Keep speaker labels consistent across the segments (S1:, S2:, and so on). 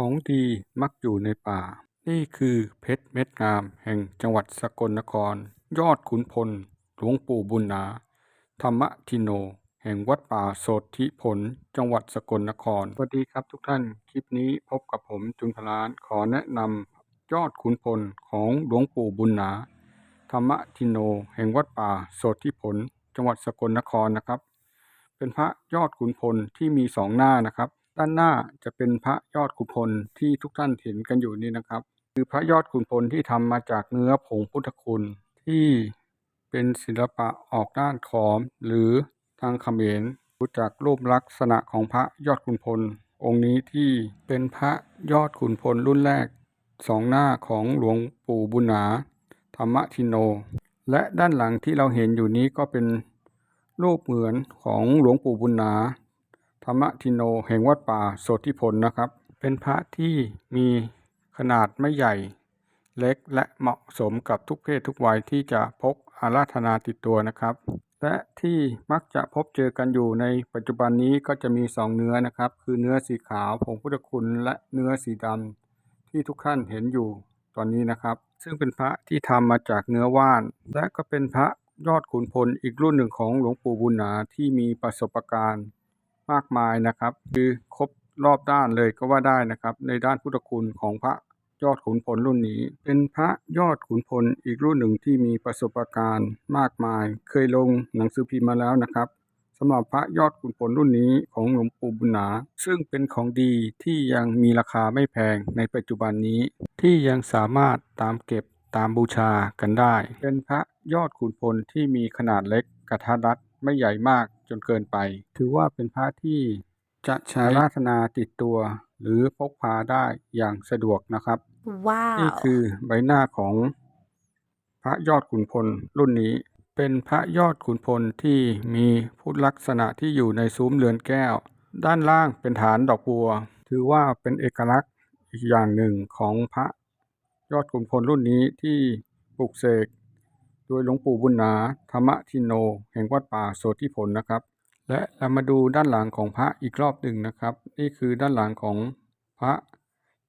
S1: ของดีมักอยู่ในป่า นี่คือเพชรเม็ดงามแห่งจังหวัดสกลนคร ยอดขุนพล หลวงปู่บุญนา ธรรมทิโน แห่งวัดป่าโสธิผล จังหวัดสกลนคร สวัสดีครับทุกท่าน คลิปนี้พบกับผมจุนพลาน ขอแนะนำยอดขุนพลของหลวงปู่บุญนา ธรรมทิโน แห่งวัดป่าโสธิผล จังหวัดสกลนครนะครับ เป็นพระยอดขุนพลที่มีสองหน้านะครับ ด้านหน้าจะเป็นพระยอดขุนพลที่ทุกท่านเห็นกันอยู่นี่นะครับ คือพระยอดขุนพลที่ทำมาจากเนื้อผงพุทธคุณที่เป็นศิลปะออกด้านขอม หรือทางเขมรดูจากรูปลักษณะของพระยอดขุนพล องค์นี้ที่เป็นพระยอดขุนพลรุ่นแรกสองหน้าของหลวงปู่บุญนาธรรมทิโน และด้านหลังที่เราเห็นอยู่นี้ก็เป็นรูปเหมือนของหลวงปู่บุญนา ธรรมทิโนแห่งวัดป่าโสธิผลนะครับ เป็นพระที่มีขนาดไม่ใหญ่เล็กและเหมาะสมกับทุกเพศทุกวัยที่จะพกอาราธนาติดตัวนะครับ และที่มักจะพบเจอกันอยู่ในปัจจุบันนี้ก็จะมีสองเนื้อนะครับ คือเนื้อสีขาวผงพุทธคุณและเนื้อสีดำที่ทุกท่านเห็นอยู่ตอนนี้นะครับ ซึ่งเป็นพระที่ทำมาจากเนื้อว่าน และก็เป็นพระยอดขุนพลอีกรุ่นหนึ่งของหลวงปู่บุญนาที่มีประสบการณ์ มากมายนะครับ คือครบรอบด้านเลยก็ว่าได้นะครับ ในด้านพุทธคุณของพระยอดขุนพลรุ่นนี้ เป็นพระยอดขุนพลอีกรุ่นหนึ่งที่มีประสบการณ์มากมาย เคยลงหนังสือพิมพ์มาแล้วนะครับสำหรับพระยอดขุนพลรุ่นนี้ของหลวงปู่บุญนา ซึ่งเป็นของดีที่ยังมีราคาไม่แพงในปัจจุบันนี้ ที่ยังสามารถตามเก็บตามบูชากันได้ เป็นพระยอดขุนพลที่มีขนาดเล็กกระทัดรัดไม่ใหญ่มาก จนเกินไป ถือว่าเป็นพระที่จะใช้ราธนาติดตัว หรือพกพาได้อย่างสะดวกนะครับ
S2: ว้า
S1: นี่
S2: ว
S1: คือใบหน้าของพระยอดขุนพลรุ่นนี้ เป็นพระยอดขุนพลที่มีพุทธลักษณะที่อยู่ในซุ้มเรือนแก้ว ด้านล่างเป็นฐานดอกบัว ถือว่าเป็นเอกลักษณ์อีกอย่างหนึ่งของพระยอดขุนพลรุ่นนี้ที่ปลุกเสก โดยหลวงปู่บุญนาธรรมทิโน แห่งวัดป่าโสธิผลนะครับ และเรามาดูด้านหลังของพระอีกรอบหนึ่งนะครับ นี่คือด้านหลังของพระ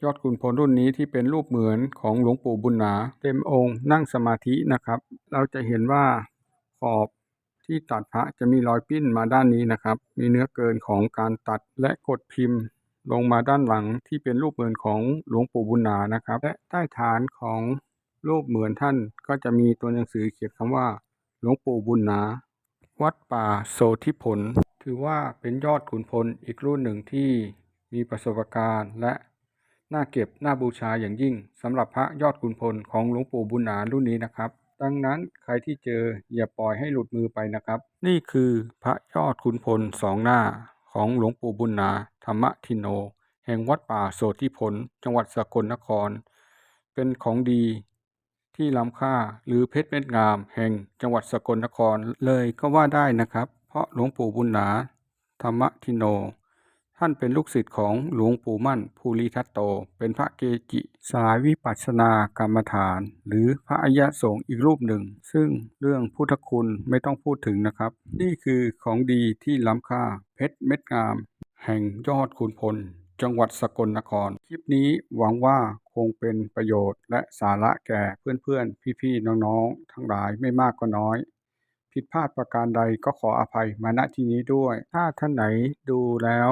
S1: ยอดขุนพลรุ่นนี้ที่เป็นรูปเหมือนของหลวงปู่บุญนา เต็มองค์นั่งสมาธินะครับ เราจะเห็นว่าขอบที่ตัดพระจะมีรอยปิ้นมาด้านนี้นะครับ มีเนื้อเกินของการตัดและกดพิมพ์ ลงมาด้านหลังที่เป็นรูปเหมือนของหลวงปู่บุญนานะครับ และใต้ฐานของ รูปเหมือนท่านก็จะมีตัวหนังสือเขียนคำว่า หลวงปู่บุญนา วัดป่าโสธิผล ถือว่าเป็นยอดขุนพลอีกรุ่นหนึ่งที่มีประสบการณ์และน่าเก็บน่าบูชาอย่างยิ่งสำหรับพระยอดขุนพลของหลวงปู่บุญนารุ่นนี้นะครับ ดังนั้นใครที่เจออย่าปล่อยให้หลุดมือไปนะครับ นี่คือพระยอดขุนพลสองหน้าของหลวงปู่บุญนาธรรมทิโน แห่งวัดป่าโสธิผล จังหวัดสกลนคร เป็นของดี ที่ล้ำค่าหรือเพชรเม็ดงาม แห่งจังหวัดสกลนครเลยก็ว่าได้นะครับ เพราะหลวงปู่บุญนา ธรรมทิโน ท่านเป็นลูกศิษย์ของหลวงปู่มั่นภูริทัตโต เป็นพระเกจิสายวิปัสสนากรรมฐาน หรือพระอริยสงฆ์อีกรูปหนึ่ง ซึ่งเรื่องพุทธคุณไม่ต้องพูดถึงนะครับ นี่คือของดีที่ล้ำค่าเพชรเม็ดงาม แห่งยอดขุนพล จังหวัดสกลนคร คลิปนี้หวังว่าคงเป็นประโยชน์ และสาระแก่เพื่อนๆ พี่ๆ น้องๆ ทั้งหลายไม่มากก็น้อย ผิดพลาดประการใดก็ขออภัยมาณที่นี้ด้วย ถ้าท่านไหนดูแล้ว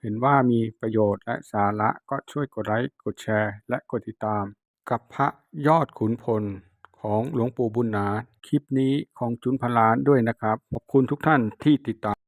S1: เห็นว่ามีประโยชน์และสาระก็ช่วยกดไลค์ กดแชร์ และกดติดตาม กับพระยอดขุนพลของหลวงปู่บุญนา คลิปนี้ของจุนพลานด้วยนะครับ ขอบคุณทุกท่านที่ติดตาม